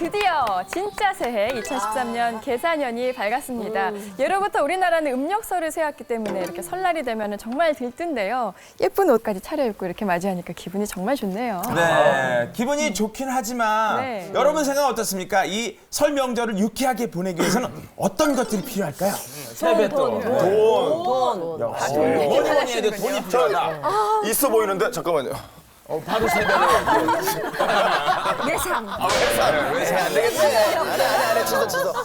드디어 진짜 새해 2013년 계산년이 밝았습니다. 예로부터 우리나라는 음력설을 세웠기 때문에 이렇게 설날이 되면 정말 들뜬데요. 예쁜 옷까지 차려입고 이렇게 맞이하니까 기분이 정말 좋네요. 네, 기분이 좋긴 하지만 네. 여러분 생각 어떻습니까? 이 설 명절을 유쾌하게 보내기 위해서는 어떤 것들이 필요할까요? 세뱃돈, 돈, 역시 뭐니 뭐니 해도 돈이 필요하다. 있어 보이는데 잠깐만요. 어, 바로 세배를 예상. 안 되겠지. 안해 안해 안해 취소 취소. 또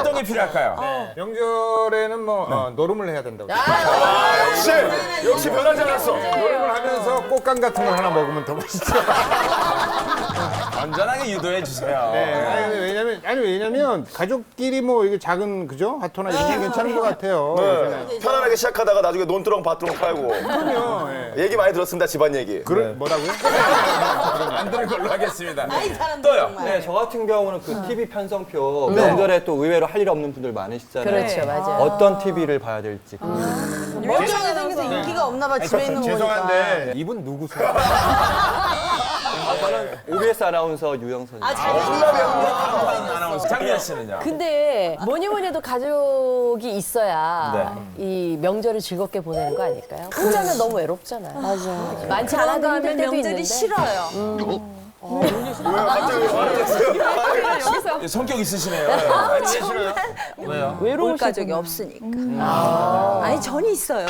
어떤 게 필요할까요? 명절에는 뭐 어, 노름을 해야 된다고. 역시 역시 변하지 않았어. 노름을 하면서 꽃감 같은 걸 하나 먹으면 더 맛있죠. 안전하게 유도해 주세요. 네, 아니, 왜냐면 아니 왜냐면 가족끼리 뭐 이게 작은 그죠 하토나 이런 게 괜찮은 것 같아요. 네. 편안하게 시작하다가 나중에 논두렁 밭두렁 팔고. 그럼요. 예. 얘기 많이 들었습니다 집안 얘기. 그래 뭐라고요? 안 들을 걸로 하겠습니다. 또요. 네, 저 같은 경우는 그 TV 편성표 명절에 또 의외로 할 일 없는 분들 많으시잖아요. 그렇죠, 맞아요. 어떤 TV를 봐야 될지. 멀쩡하게 생겨서 인기가 없나 봐, 집에 있는 거 보니까. 죄송한데 이분 누구세요? 저는 OBS 아나운서 유영선. 아, 잘해. 아나운서 장미연 씨는요? 근데 뭐니 뭐니 해도 가족이 있어야 이 명절을 즐겁게 보내는 거 아닐까요? 혼자는 너무 외롭잖아요. 맞아. 많지 않아도 힘들 하면 때도 명절이 있는데. 싫어요. 예, 성격 있으시네요. 아니, 왜 싫어요? 왜요? 올 가족이 없으니까. 아니, 전이 있어요.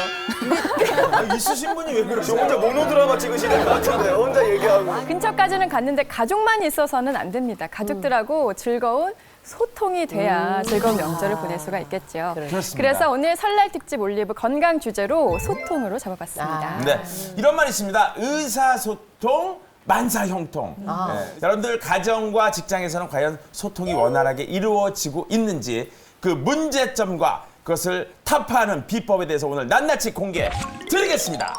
아, 있으신 분이 왜저 그러세요? 혼자 모노드라마 찍으시는 것 같은데 혼자 얘기하고. 근처까지는 갔는데 가족만 있어서는 안 됩니다. 가족들하고 즐거운 소통이 돼야 즐거운 명절을 보낼 수가 있겠죠. 그렇습니다. 그래서 오늘 설날 특집 올리브 건강 주제로 소통으로 잡아봤습니다. 네, 이런 말 있습니다. 의사소통, 만사 형통. 네, 여러분들 가정과 직장에서는 과연 소통이 원활하게 이루어지고 있는지 그 문제점과 그것을 타파하는 비법에 대해서 오늘 낱낱이 공개 드리겠습니다.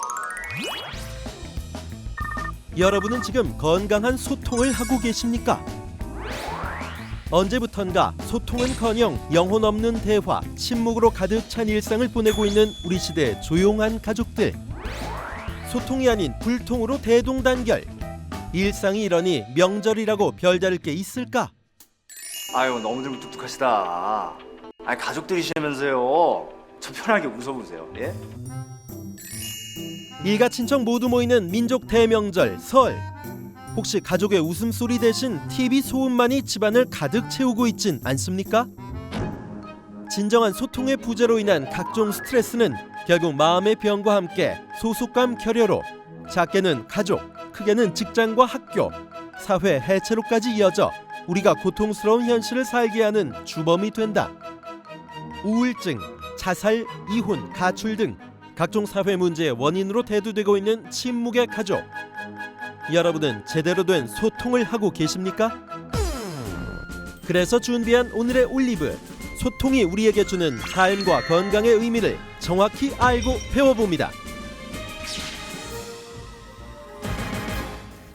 여러분은 지금 건강한 소통을 하고 계십니까? 언제부턴가 소통은커녕 영혼 없는 대화, 침묵으로 가득 찬 일상을 보내고 있는 우리 시대의 조용한 가족들. 소통이 아닌 불통으로 대동단결. 일상이 이러니 명절이라고 별다를 게 있을까? 아유 너무들 무뚝뚝하시다. 아니 가족들이시면서요. 저 편하게 웃어보세요. 예? 일가 친척 모두 모이는 민족 대명절 설. 혹시 가족의 웃음소리 대신 TV 소음만이 집안을 가득 채우고 있진 않습니까? 진정한 소통의 부재로 인한 각종 스트레스는 결국 마음의 병과 함께 소속감 결여로 작게는 가족, 크게는 직장과 학교, 사회 해체로까지 이어져 우리가 고통스러운 현실을 살게 하는 주범이 된다. 우울증, 자살, 이혼, 가출 등 각종 사회 문제의 원인으로 대두되고 있는 침묵의 가족. 여러분은 제대로 된 소통을 하고 계십니까? 그래서 준비한 오늘의 올리브. 소통이 우리에게 주는 삶과 건강의 의미를 정확히 알고 배워봅니다.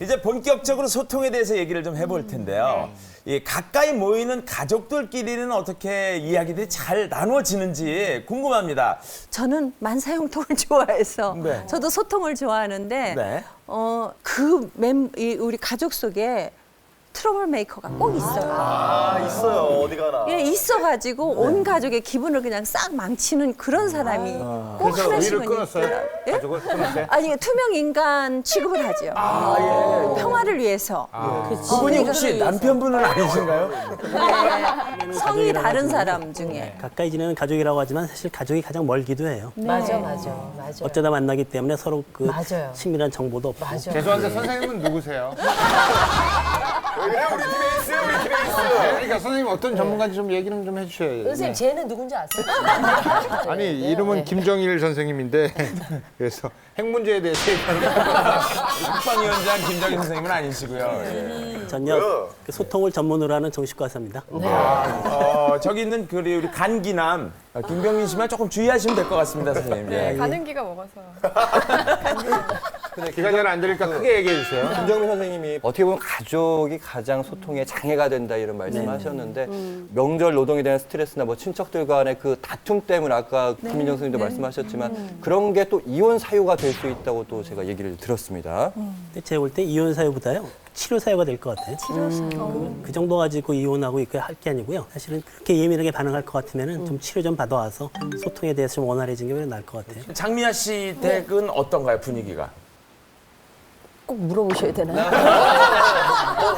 이제 본격적으로 소통에 대해서 얘기를 좀 해볼 텐데요. 이 가까이 모이는 가족들끼리는 어떻게 이야기들이 잘 나누어지는지 궁금합니다. 저는 만사형통을 좋아해서 네. 저도 소통을 좋아하는데 네. 어, 그 멤, 이 우리 가족 속에 트러블 메이커가 꼭 있어요. 아 있어요 어디 가나. 예, 있어가지고 온 가족의 기분을 그냥 싹 망치는 그런 사람이 꼭 그래서 하나씩은 의를 끊었어요. 있더라고요. 예? 가족을 끊었어요. 아니 투명 인간 취급을 하죠. 평화를 위해서. 그분이 어, 혹시 남편분은 아니신가요? 네. 성이 다른 사람 중에. 가까이 지내는 가족이라고 하지만 사실 가족이 가장 멀기도 해요. 맞아, 맞아, 맞아. 어쩌다 만나기 때문에 서로 그 맞아요. 친밀한 정보도 없고 맞아. 죄송한데 선생님은 누구세요? 왜 그래 우리 팀에 있어요 우리 팀에 네, 있어요. 그러니까 선생님 어떤 전문가인지 좀 얘기는 좀 해주셔야죠. 선생님, 쟤는 누군지 아세요? 아니 이름은 김정일 선생님인데 그래서 핵 문제에 대해서 얘기하는 국방위원장 김정인 선생님은 아니시고요. 예. 전혀 그 소통을 전문으로 하는 정신과 의사입니다. 어, 저기 있는 그 우리 간기남 어, 김병민 씨만 조금 주의하시면 될 것 같습니다, 선생님. 예. 네, 가는 기가 먹어서. 기가 잘안 들으니까 크게 얘기해 주세요. 김정민 선생님이 어떻게 보면 가족이 가장 소통에 장애가 된다 이런 말씀하셨는데 명절 노동에 대한 스트레스나 뭐 친척들 간의 그 다툼 때문에 아까 김민정 선생님도 말씀하셨지만 그런 게 또 이혼 사유가 될 수 있다고 또 제가 얘기를 들었습니다. 근데 제가 볼 때 이혼 사유보다요 치료 사유가 될 것 같아요. 그, 그 정도 가지고 이혼하고 이렇게 할 게 아니고요. 사실은 그렇게 예민하게 반응할 것 같으면은 좀 치료 좀 받아와서 소통에 대해서 좀 원활해진 게 오히려 나을 것 같아요. 장미아 씨 댁은 어떤가요 분위기가? 꼭 물어보셔야 되나요?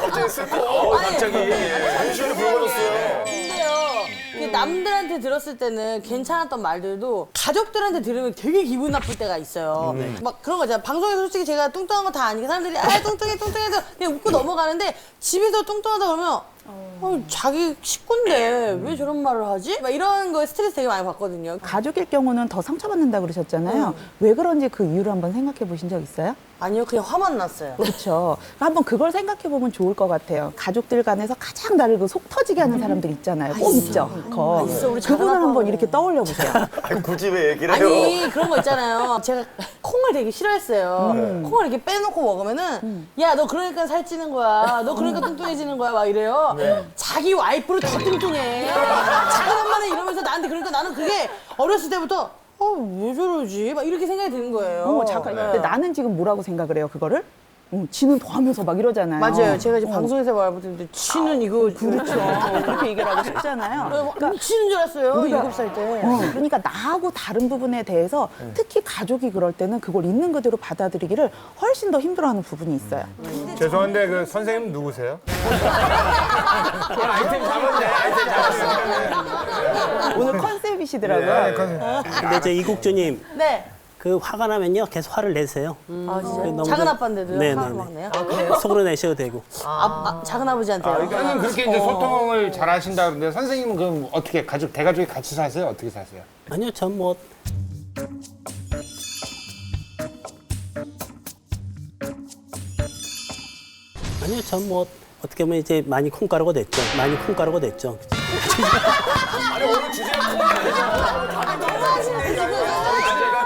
갑자기 슬퍼. 어, 갑자기 정신이 불거졌어요. 근데요, 이게 남들한테 들었을 때는 괜찮았던 말들도 가족들한테 들으면 되게 기분 나쁠 때가 있어요. 막 그런 거잖아요. 방송에서 솔직히 제가 뚱뚱한 거 다 아니까 사람들이 아 뚱뚱해 뚱뚱해서 그냥 웃고 넘어가는데 집에서 뚱뚱하다 그러면 어, 자기 식구인데 왜 저런 말을 하지? 막 이런 거에 스트레스 되게 많이 받거든요. 가족일 경우는 더 상처받는다 그러셨잖아요. 왜 그런지 그 이유를 한번 생각해 보신 적 있어요? 아니요, 그냥 화만 났어요. 그렇죠. 한번 그걸 생각해 보면 좋을 것 같아요. 가족들 간에서 가장 나를 그 속 터지게 하는 사람들 있잖아요. 꼭 있죠. 거. 있어, 우리 그분을 작은 한번. 이렇게 떠올려 보세요. 아니, 굳이 왜 얘기를 해요? 아니 그런 거 있잖아요. 제가 콩을 되게 싫어했어요. 콩을 이렇게 빼놓고 먹으면은 야 너 그러니까 살찌는 거야. 너 그러니까 뚱뚱해지는 거야. 막 이래요. 자기 와이프를 더 뚱뚱해. 작은 엄마는 이러면서 나한테 그러니까 나는 그게 어렸을 때부터 어 왜 저러지? 막 이렇게 생각이 드는 거예요. 어, 잠깐. 근데 나는 지금 뭐라고 생각을 해요, 그거를? 어, 지는 더 하면서 막 이러잖아요. 맞아요. 제가 이제 어. 방송에서 말해보는데 치는 이거 그렇죠. 그렇게 얘기를 하고 싶잖아요. 그러니까 치는 줄 알았어요. 우리가- 일곱 살 때. 어, 그러니까 나하고 다른 부분에 대해서 특히 가족이 그럴 때는 그걸 있는 그대로 받아들이기를 훨씬 더 힘들어하는 부분이 있어요. 죄송한데 그 선생님 누구세요? 아이템 잡았네 아이템 잡았어. 오늘 컨셉이시더라고요. 네, 컨셉. 근데 이제 이국주님 네. 그 화가 나면요 계속 화를 내세요. 아 진짜. 너무 작은 좀- 아빠인데도요. 네, 화를 네, 막 네. 내요. 속으로 내셔도 되고. 아, 아, 작은 아버지한테요. 선생님 그렇게 이제 소통을 잘 하신다 그러는데 선생님은 그럼 어떻게 가족 대가족이 같이 사세요? 어떻게 사세요? 아니요, 전 뭐 아니요, 전 뭐 어떻게 보면 이제 많이 콩가루가 됐죠. 많이 콩가루가 됐죠.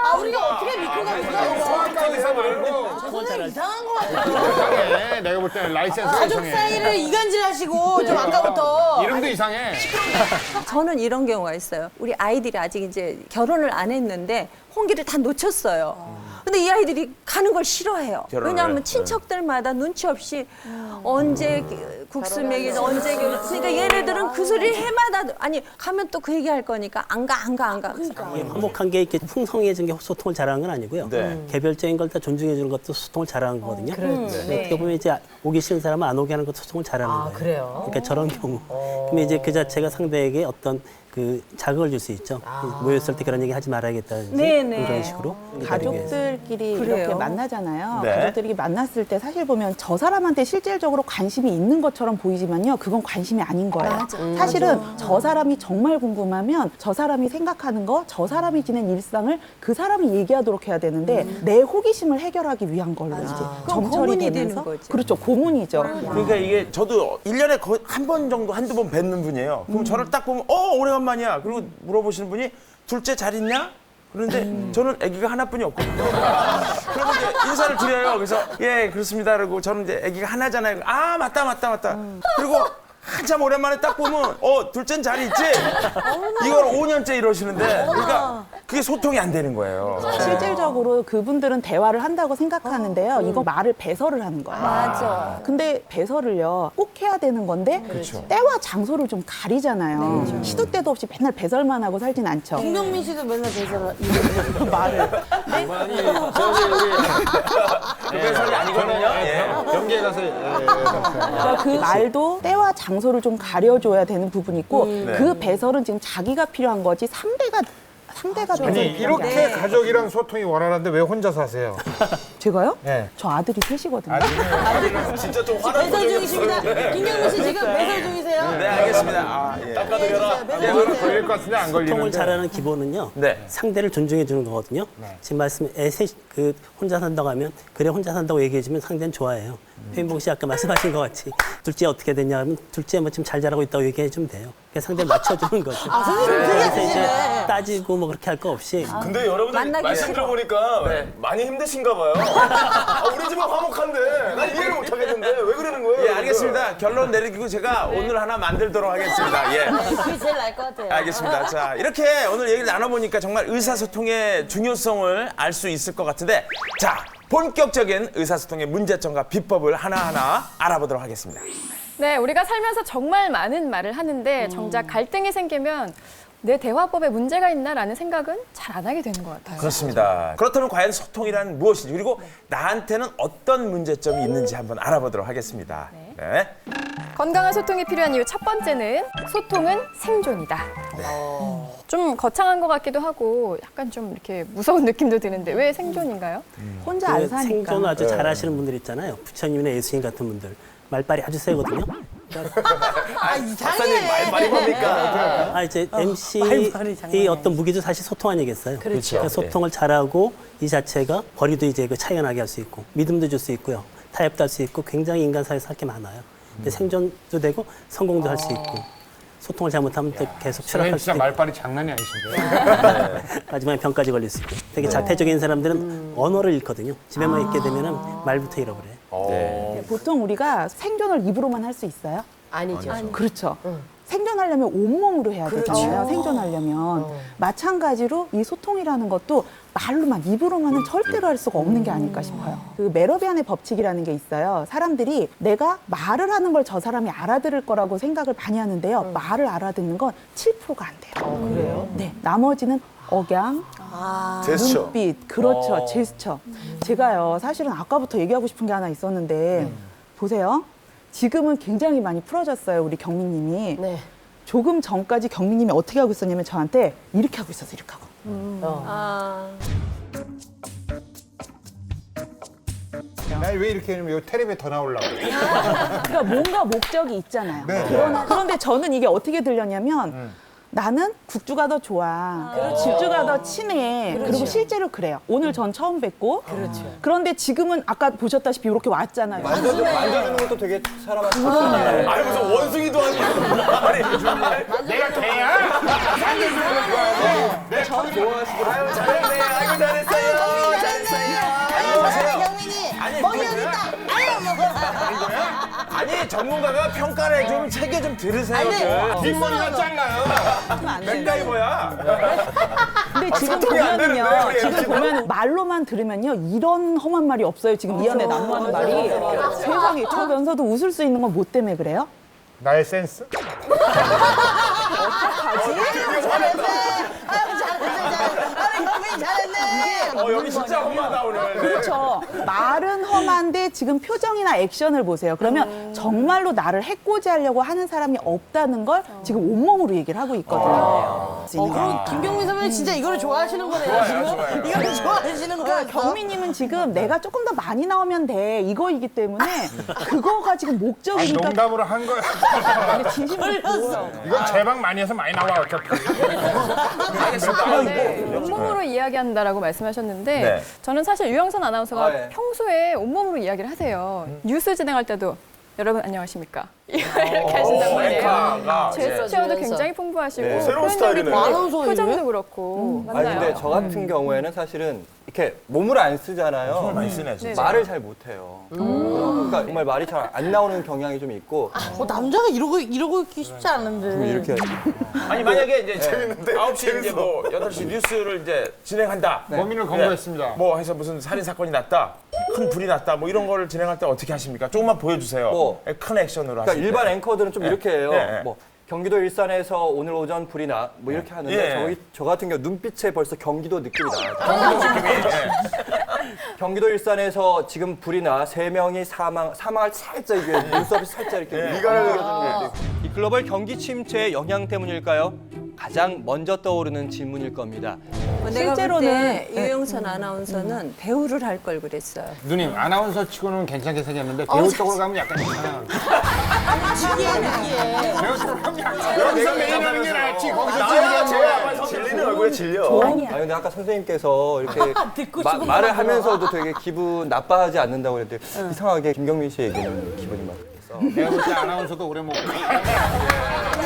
아 우리가 어떻게 믿고 가겠어? 정확하게 사 말고 저는 이상한 거 같아요. 이상해. 내가 볼 때는 라이센스가 가족 이상해. 사이를 이간질하시고 좀 아까부터 이름도 이상해. 저는 이런 경우가 있어요. 우리 아이들이 아직 이제 결혼을 안 했는데 홍기를 다 놓쳤어요. 근데 이 아이들이 가는 걸 싫어해요. 결혼을. 왜냐하면 친척들마다 눈치 없이 언제 국수 먹이든 언제 결혼. 그러니까 얘네들은 그 소리를 해마다 아니 가면 또 그 얘기할 거니까 안 가 안 가 안 가. 이게 화목한 게 이렇게 풍성해진 게 소통을 잘하는 건 아니고요. 네. 개별적인 걸 다 존중해 주는 것도 소통을 잘하는 거거든요. 네. 어떻게 보면 이제 오기 싫은 사람은 안 오게 하는 것도 소통을 잘하는 거예요. 그래요? 그러니까 저런 경우. 그러면 이제 그 자체가 상대에게 어떤 그 자극을 줄 수 있죠. 모였을 때 그런 얘기 하지 말아야겠다든지 네네. 이런 식으로. 가족들끼리 그래요. 이렇게 만나잖아요. 네. 가족들이 만났을 때 사실 보면 저 사람한테 실질적으로 관심이 있는 것처럼 보이지만요. 그건 관심이 아닌 거예요. 사실은 저 사람이 정말 궁금하면 저 사람이 생각하는 거, 저 사람이 지낸 일상을 그 사람이 얘기하도록 해야 되는데 내 호기심을 해결하기 위한 걸로 이제 그럼 점철이 고문이 되는 되면서 거지. 그렇죠. 고문이죠. 그러니까 이게 저도 일년에 거의 한 번 정도 한두 번 뵙는 분이에요. 그럼 저를 딱 보면 어 오래간만 이야. 그리고 물어보시는 분이 둘째 잘 있냐? 그런데 저는 아기가 하나뿐이 없거든요. 그러면 이제 인사를 드려요. 그래서 예 그렇습니다. 그러고 저는 이제 아기가 하나잖아요. 아 맞다 맞다 맞다. 그리고 한참 오랜만에 딱 보면 어 둘째는 잘 있지? 이걸 5년째 이러시는데 그러니까 그게 소통이 안 되는 거예요. 실질적으로 그분들은 대화를 한다고 생각하는데요. 이거 말을 배설을 하는 거예요. 맞아. 근데 배설을요 꼭 해야 되는 건데 때와 장소를 좀 가리잖아요. 시도 때도 없이 맨날 배설만 하고 살진 않죠. 김경민 씨도 맨날 대사를 말을 그게 소리 아니거든요. 예. 연기에 가서 예, 예, 그러니까 그 말도 때와 장 소를 좀 가려줘야 되는 부분이 있고 네. 그 배설은 지금 자기가 필요한 거지 상대가 상대가 아니 필요한 게 이렇게. 가족이랑 소통이 원활한데 왜 혼자 사세요? 제가요? 네. 저 아들이 셋이거든요. 진짜 좀 화난 배설 중이십니다. 김경민 씨 지금 배설 중이세요? 네 알겠습니다. 아, 예. 닦아드려라. 네, 하나 걸릴 것 같은데 안 소통을 걸리는데. 잘하는 기본은요. 네. 상대를 존중해 주는 거거든요. 지금 말씀 애셋 그 혼자 산다고 하면 그래 혼자 산다고 얘기해 주면 상대는 좋아해요. 표인봉 씨 아까 말씀하신 것 같이 둘째 어떻게 됐냐 하면 둘째 뭐 지금 잘 자라고 있다고 얘기해 주면 돼요. 그러니까 상대 맞춰 주는 거죠. 아 선생님 되게 그래서 이제 하시네. 따지고 뭐 그렇게 할 거 없이 근데 여러분들 만나기 말씀 싫어. 들어보니까 많이 힘드신가 봐요. 아, 우리 집은 화목한데 난 이해를 못 하겠는데 왜 그러는 거예요? 예 알겠습니다. 결론 내리고 제가 오늘 하나 만들도록 하겠습니다. 예. 그게 제일 나을 것 같아요. 알겠습니다. 자, 이렇게 오늘 얘기를 나눠보니까 정말 의사소통의 중요성을 알 수 있을 것 같은데, 자, 본격적인 의사소통의 문제점과 비법을 하나하나 알아보도록 하겠습니다. 네, 우리가 살면서 정말 많은 말을 하는데 정작 갈등이 생기면 내 대화법에 문제가 있나라는 생각은 잘 안 하게 되는 것 같아요. 그렇습니다. 그렇다면 과연 소통이란 무엇인지 그리고 나한테는 어떤 문제점이 있는지 한번 알아보도록 하겠습니다. 네. 건강한 소통이 필요한 이유 첫 번째는 소통은 생존이다. 좀 거창한 것 같기도 하고 약간 좀 이렇게 무서운 느낌도 드는데 왜 생존인가요? 혼자 안그 사니까. 생존 아주 잘하시는 분들 있잖아요. 부처님이나 예수님 같은 분들 말빨이 아주 세거든요. 아 이상해. 박사님 말빨이 뭡니까? 아 이제 말빨이 MC의 장난이 어떤 무기도 사실 소통 아니겠어요. 그렇죠. 그러니까 소통을 잘하고 이 자체가 거리도 이제 그 차이나게 할 수 있고 믿음도 줄 수 있고요. 타협도 할 수 있고 굉장히 인간 사회에서 할 게 많아요. 근데 생존도 되고 성공도 할 수 있고 소통을 잘못하면 또 계속 추락할 수도 진짜 있고 말빨이 장난이 아니신데. 마지막에 병까지 걸릴 수 있고 되게 자폐적인 사람들은 언어를 잃거든요. 집에만 있게 되면 은 말부터 잃어버려요. 네. 보통 우리가 생존을 입으로만 할 수 있어요? 아니죠. 그렇죠. 생존하려면 온몸으로 해야 되잖아요. 생존하려면 마찬가지로 이 소통이라는 것도 말로만 입으로만은 절대로 할 수가 없는 게 아닐까 싶어요. 그 메러비안의 법칙이라는 게 있어요. 사람들이 내가 말을 하는 걸 저 사람이 알아들을 거라고 생각을 많이 하는데요. 말을 알아듣는 건 7%가 안 돼요. 그래요? 네. 나머지는 억양, 제스처. 눈빛, 그렇죠. 제스처. 제가요, 사실은 아까부터 얘기하고 싶은 게 하나 있었는데, 보세요. 지금은 굉장히 많이 풀어졌어요, 우리 경민님이. 네. 조금 전까지 경민님이 어떻게 하고 있었냐면 저한테 이렇게 하고 있었어요, 이렇게 하고. 아. 나왜 이렇게 하냐면 요 텔레비에 더 나오려고. 그러니까 뭔가 목적이 있잖아요. 네. 그러나, 그런데 저는 이게 어떻게 들렸냐면, 나는 국주가 더 좋아. 집주가 더 친해. 그리고 실제로 그래요. 오늘 전 처음 뵙고. 그런데 지금은 아까 보셨다시피 이렇게 왔잖아요. 만져주, 만져주는 것도 되게 사람한테 좋잖아요. 아니 무슨 원숭이도 아니고. 아니, 내가 개야? 아유 잘했네. 아이고 잘했어 아니 전문가가 평가를 해주면 책에 좀 들으세요. 아니, 좀. 뒷머리가 잘라요. 맥가이버야. 근데 지금 되는데, 보면은요, 우리 지금 지금? 보면 말로만 들으면요, 이런 험한 말이 없어요. 지금 이 안에 난무하는 말이. 세상에, 저 면서도 웃을 수 있는 건 뭐 때문에 그래요? 나의 센스? 잘했어 잘했어. 아유 경민이 어 여기 진짜 험하다 오늘. 그렇죠. 말은 험한데 지금 표정이나 액션을 보세요. 그러면 정말로 나를 해코지하려고 하는 사람이 없다는 걸 지금 온몸으로 얘기를 하고 있거든요. 어 그럼 김경민 선배님 진짜 이거를 좋아하시는 거네요 지금. 이거를 좋아하시는 거예요. 그러니까 경민님은 지금 내가 조금 더 많이 나오면 돼 이거이기 때문에 그거가 지금 아니, 목적이니까 농담으로 한 거야. 진심으로 보여요. 이건 제방 많이 해서 많이 나와 어차피. 네, 온몸으로 이야기한다라고 말씀 하셨는데 네. 저는 사실 유영선 아나운서가 아, 예. 평소에 온몸으로 이야기를 하세요. 뉴스 진행할 때도 여러분 안녕하십니까 이렇게 하신단 말이에요. 앵커가, 제스처도 네. 굉장히 풍부하시고 네, 새로운 스타일이네. 아나운서예요? 표정도 그렇고 아니 맞나요? 근데 저 같은 경우에는 사실은 이렇게 몸을 안 쓰잖아요. 많이 쓰네 진짜. 말을 잘 못해요. 그러니까 정말 말이 잘 안 나오는 경향이 좀 있고 어, 남자가 이러고 이러고 있기 쉽지 않은데. 좀 이렇게 아니 만약에 이제 재밌는데 9시 이제 뭐 8시 뉴스를 이제 진행한다. 고민을 검거했습니다. 뭐 해서 무슨 살인 사건이 났다. 큰 불이 났다. 뭐 이런 거를 진행할 때 어떻게 하십니까? 조금만 보여 주세요. 뭐. 큰 액션으로 그러니까 하실 때. 일반 앵커들은 좀 이렇게 해요. 네, 네. 뭐 경기도 일산에서 오늘 오전 불이 나 뭐 이렇게 하는데 예. 저희 저 같은 경우 눈빛에 벌써 경기도 느낌이 나요. 경기도 일산에서 지금 불이 나 세 명이 사망 사망할 살짝 이게 눈썹이 살짝 이렇게 미간을 그려주는 게이 글로벌 경기 침체의 영향 때문일까요? 가장 먼저 떠오르는 질문일 겁니다. 뭐 내가 실제로는- 그때 유영선 아나운서는 배우를 할 걸 그랬어요. 누님 아나운서 치고는 괜찮게 생겼는데 배우 쪽으로 가면 약간 이상한. 배우 쪽으로 가면 약간 여기서 메인 하는 게 낫지. 거기서 나야 찍는 제야. 거. 질리는 얼굴에 질려. 아니 근데 아까 선생님께서 이렇게 마- 말을 하면서도 되게 기분 나빠하지 않는다고 그랬는데 이상하게 김경민 씨 얘기는 기분이 막 그래서 내가 볼때 아나운서도 오래 못.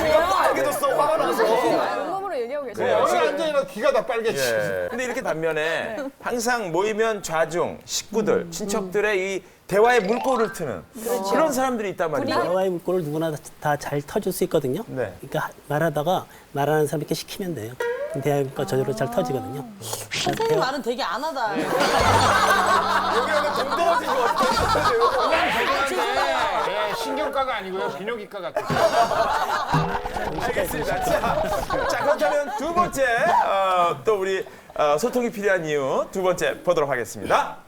빨개졌어 화가 나서. 온몸으로 얘기하고 계세요. 여기 앉아있는 귀가 다 빨개지. 예. 근데 이렇게 반면에 항상 모이면 좌중, 식구들, 친척들의 이 대화의 물꼬를 트는 그런 사람들이 있단 말이죠. 대화의 물꼬를 누구나 다 잘 터줄 수 있거든요. 네. 그러니까 말하다가 말하는 사람 이렇게 시키면 돼요. 대화가 저절로 잘 터지거든요. 선생님 말은 되게 안 하다. 여기랑은 동 떨어진 것 같아요. 예, 신경과가 아니고요. 비뇨기과 같아요. 알겠습니다. 자, 자 그렇다면 두 번째 어, 또 우리 어, 소통이 필요한 이유 두 번째 보도록 하겠습니다.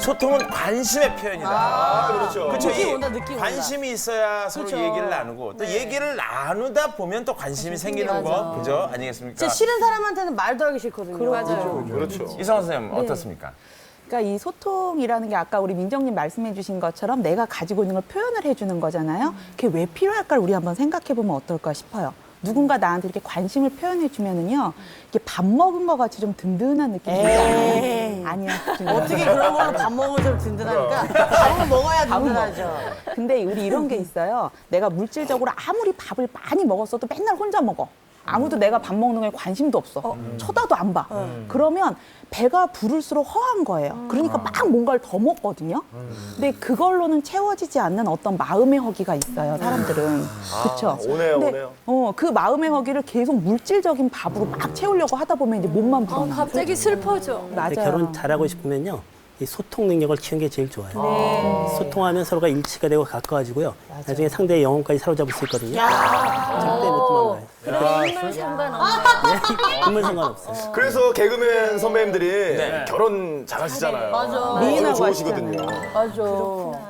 소통은 관심의 표현이다. 아, 그렇죠. 그렇죠. 느낌 이 온다, 느낌 온다. 관심이 있어야 서로 그렇죠. 얘기를 나누고 또 얘기를 나누다 보면 또 관심이 생기는 거 그죠? 아니겠습니까? 진짜 싫은 사람한테는 말도 하기 싫거든요. 맞아요. 그렇죠. 이성원 선생님 어떻습니까? 그러니까 이 소통이라는 게 아까 우리 민정님 말씀해 주신 것처럼 내가 가지고 있는 걸 표현을 해주는 거잖아요. 그게 왜 필요할까를 우리 한번 생각해 보면 어떨까 싶어요. 누군가 나한테 이렇게 관심을 표현해 주면은요, 이게 밥 먹은 것 같이 좀 든든한 느낌이 들어요. 아니야. 좀 어떻게 그런 걸로 밥 먹으면 좀 든든하니까 밥을 먹어야 든든하죠. 근데 우리 이런 게 있어요. 내가 물질적으로 아무리 밥을 많이 먹었어도 맨날 혼자 먹어. 아무도 내가 밥 먹는 거에 관심도 없어. 쳐다도 안 봐. 그러면 배가 부를수록 허한 거예요. 그러니까 막 뭔가를 더 먹거든요. 근데 그걸로는 채워지지 않는 어떤 마음의 허기가 있어요, 사람들은. 그렇죠? 오네요, 근데 오네요. 어, 그 마음의 허기를 계속 물질적인 밥으로 막 채우려고 하다 보면 이제 몸만 불어나. 갑자기 슬퍼져. 맞아요. 결혼 잘하고 싶으면요. 이 소통 능력을 키우는 게 제일 좋아요. 소통하면 서로가 일치가 되고 가까워지고요. 나중에 상대의 영혼까지 사로잡을 수 있거든요. 절대 못 도망가요. 그럼 인물 상관없네. 네, 인물 상관없어요. 그래서 개그맨 선배님들이 네. 결혼 잘하시잖아요. 맞아. 미인하고 좋으시거든요. 맞아.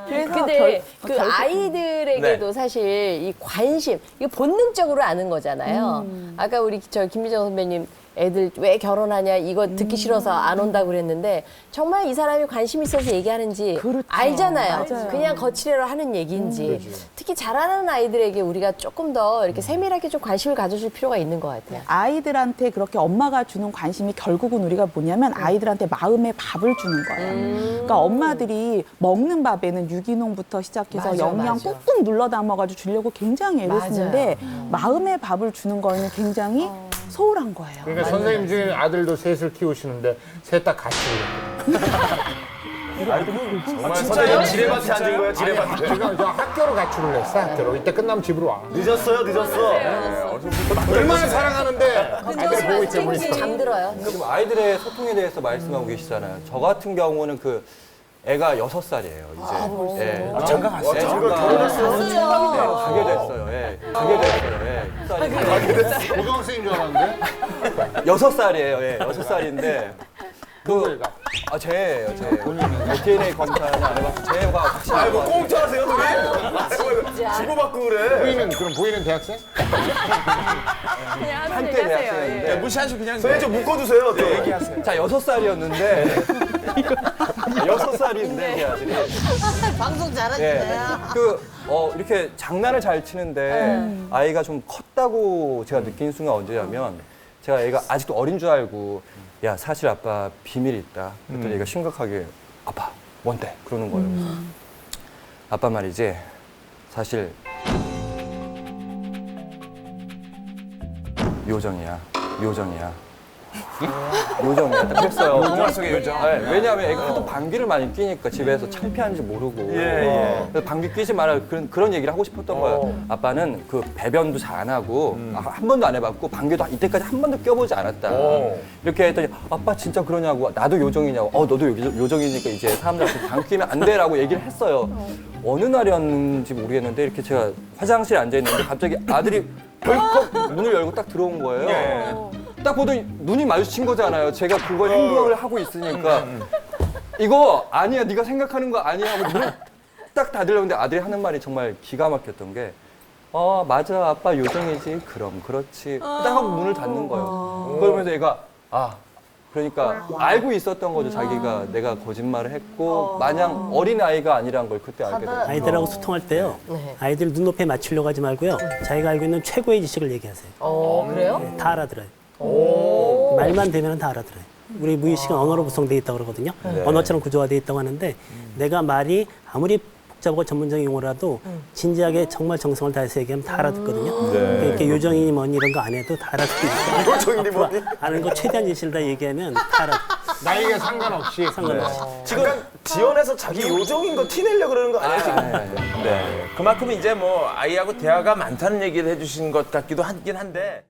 그래서 근데 결- 그 아이들에게도 네. 사실 이 관심 이거 본능적으로 아는 거잖아요. 음. 아까 우리 저 김미정 선배님 애들 왜 결혼하냐 이거 듣기 싫어서 안 온다고 그랬는데 정말 이 사람이 관심 있어서 얘기하는지 그렇죠. 알잖아요. 맞아요. 그냥 거칠애로 하는 얘기인지 특히 잘하는 아이들에게 우리가 조금 더 이렇게 세밀하게 좀 관심을 가져줄 필요가 있는 것 같아요. 아이들한테 그렇게 엄마가 주는 관심이 결국은 우리가 뭐냐면 아이들한테 마음의 밥을 주는 거예요. 그러니까 엄마들이 먹는 밥에는 유기농부터 시작해서 맞아, 영양 맞아. 꾹꾹 눌러 담아가지고 주려고 굉장히 애를 맞아요. 쓰는데 마음의 밥을 주는 거에는 굉장히 소홀한 거예요. 그러니까 선생님 중에 아들도 셋을 키우시는데 셋 다 같이 정말 선생님 지뢰밭에 앉은 거예요, 지뢰밭에. 저 학교로 가출을 했어 학교로 이때 끝나면 집으로 와 늦었어요, 늦었어. 얼마나 사랑하는데 아이들 보고 있지 뭐 있어 잠들어요. 지금 아이들의 소통에 대해서 말씀하고 계시잖아요. 저 같은 경우는 그 애가 여섯 살이에요 이제. 예. 아, 장가 갔어요? 네, 장가 결혼했어요. 네, 가게 됐어요. 예. 가게 됐어요. 예. 고등학생인 줄 알았는데 여섯 살이에요. 예. 여섯 살인데 그 아, 제예요, 제. DNA 검사는 안 해봤고 제가 확실히 아이고. 공짜 하세요, 선생님? 주고받고 그래. 보이는 그럼 보이는 대학생? 그냥 하는 한때 얘기 하세요. 대학생인데. 네, 무시하시고 그냥 선생님 좀 묶어주세요. 또. 얘기하세요. 자, 여섯 살이었는데 여섯 살인데 제 아들이 방송 예. 잘하시네요. 그, 어, 이렇게 장난을 잘 치는데 아이가 좀 컸다고 제가 느낀 순간 언제냐면 제가 애가 아직도 어린 줄 알고 야, 사실 아빠 비밀이 있다. 그랬더니 얘가 심각하게 아빠, 뭔데? 그러는 거예요. 그래서 아빠 말이지. 사실 요정이야. 요정이야. 요정이야. 딱 그랬어요. 영화 속의 요정. 네, 왜냐하면 애가 하도 방귀를 많이 뀌니까 집에서 창피한지 모르고 예, 그래서 방귀 뀌지 마라 그런 그런 얘기를 하고 싶었던 거예요. 아빠는 그 배변도 잘 안 하고 아, 한 번도 안 해봤고 방귀도 이때까지 한 번도 껴보지 않았다. 이렇게 했더니 아빠 진짜 그러냐고 나도 요정이냐고 어 너도 요- 요정이니까 이제 사람들한테 방귀 뀌면 안 돼라고 얘기를 했어요. 어느 날이었는지 모르겠는데 이렇게 제가 화장실에 앉아 있는데 갑자기 아들이 벌컥 문을 열고 딱 들어온 거예요. 딱 보더니 눈이 마주친 거잖아요. 제가 그걸 행동을 하고 있으니까 이거 아니야 네가 생각하는 거 아니야 하고 딱 닫으려는데 아들이 하는 말이 정말 기가 막혔던 게 어, 맞아 아빠 요정이지 그럼 그렇지 딱 하고 문을 닫는 거예요. 그러면서 얘가 아 그러니까 알고 있었던 거죠 자기가 내가 거짓말을 했고 마냥 어린 아이가 아니란 걸 그때 알게 됐어요. 아이들하고 소통할 때요. 아이들 눈높이에 맞추려고 하지 말고요. 자기가 알고 있는 최고의 지식을 얘기하세요. 어, 그래요? 네, 다 알아들어요. 말만 되면 다 알아들어요. 우리 무의식은 언어로 구성되어 있다고 그러거든요. 언어처럼 구조화되어 있다고 하는데 내가 말이 아무리 복잡하고 전문적인 용어라도 진지하게 정말 정성을 다해서 얘기하면 다 알아듣거든요. 이렇게 요정이니 뭐니 이런 거 안 해도 다 알아듣고 요정이니 뭐니? 아는 거 최대한 지식을 다 얘기하면 다 알아듣고 나이에 상관없이 상관없이. 지금 지원해서 자기 요정인 거 티내려고 그러는 거 아니에요, 지금? 네. 그만큼 이제 뭐 아이하고 대화가 많다는 얘기를 해주신 것 같기도 하긴 한데